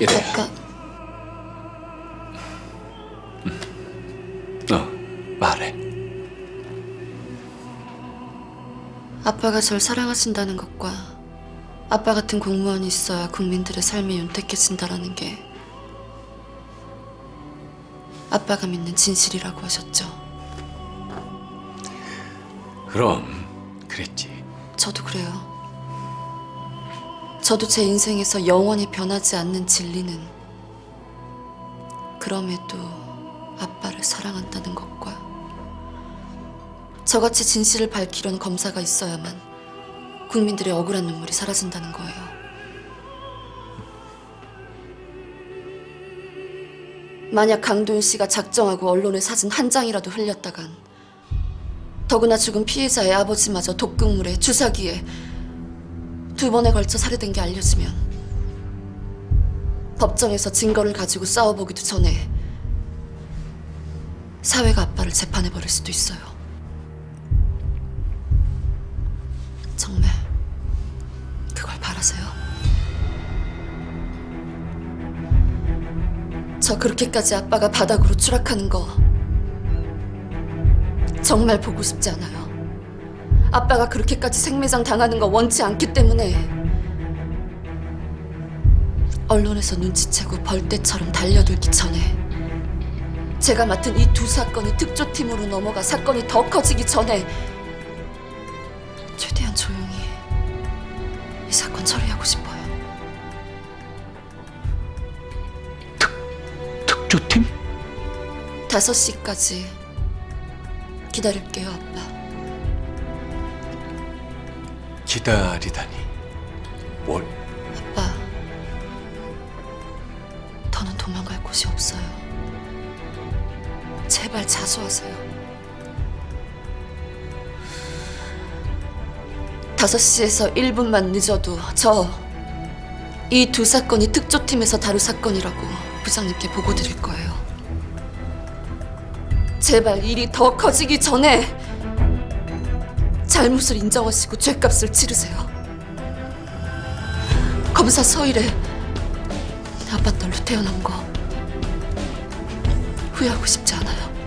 이래. 아까 어, 말해. 아빠가 절 사랑하신다는 것과 아빠 같은 공무원이 있어야 국민들의 삶이 윤택해진다라는 게 아빠가 믿는 진실이라고 하셨죠. 그럼 그랬지. 저도 그래요. 저도 제 인생에서 영원히 변하지 않는 진리는 그럼에도 아빠를 사랑한다는 것과 저같이 진실을 밝히려는 검사가 있어야만 국민들의 억울한 눈물이 사라진다는 거예요. 만약 강도윤 씨가 작정하고 언론에 사진 한 장이라도 흘렸다간 더구나 죽은 피해자의 아버지마저 독극물에 주사기에 두 번에 걸쳐 살해된 게 알려지면 법정에서 증거를 가지고 싸워보기도 전에 사회가 아빠를 재판해 버릴 수도 있어요. 정말 그걸 바라세요? 저 그렇게까지 아빠가 바닥으로 추락하는 거 정말 보고 싶지 않아요. 아빠가 그렇게까지 생매장 당하는 거 원치 않기 때문에 언론에서 눈치채고 벌떼처럼 달려들기 전에 제가 맡은 이 두 사건이 특조팀으로 넘어가 사건이 더 커지기 전에 최대한 조용히 이 사건 처리하고 싶어요. 특조팀? 5시까지 기다릴게요, 아빠. 기다리다니. 뭘? 아빠, 더는 도망갈 곳이 없어요. 제발 자수하세요. 다섯 시에서 1분만 늦어도 저 이 두 사건이 특조팀에서 다룰 사건이라고 부장님께 보고 드릴 거예요. 제발 일이 더 커지기 전에 잘못을 인정하시고 죄값을 치르세요. 검사 서일에 아빠 딸로 태어난 거 후회하고 싶지 않아요.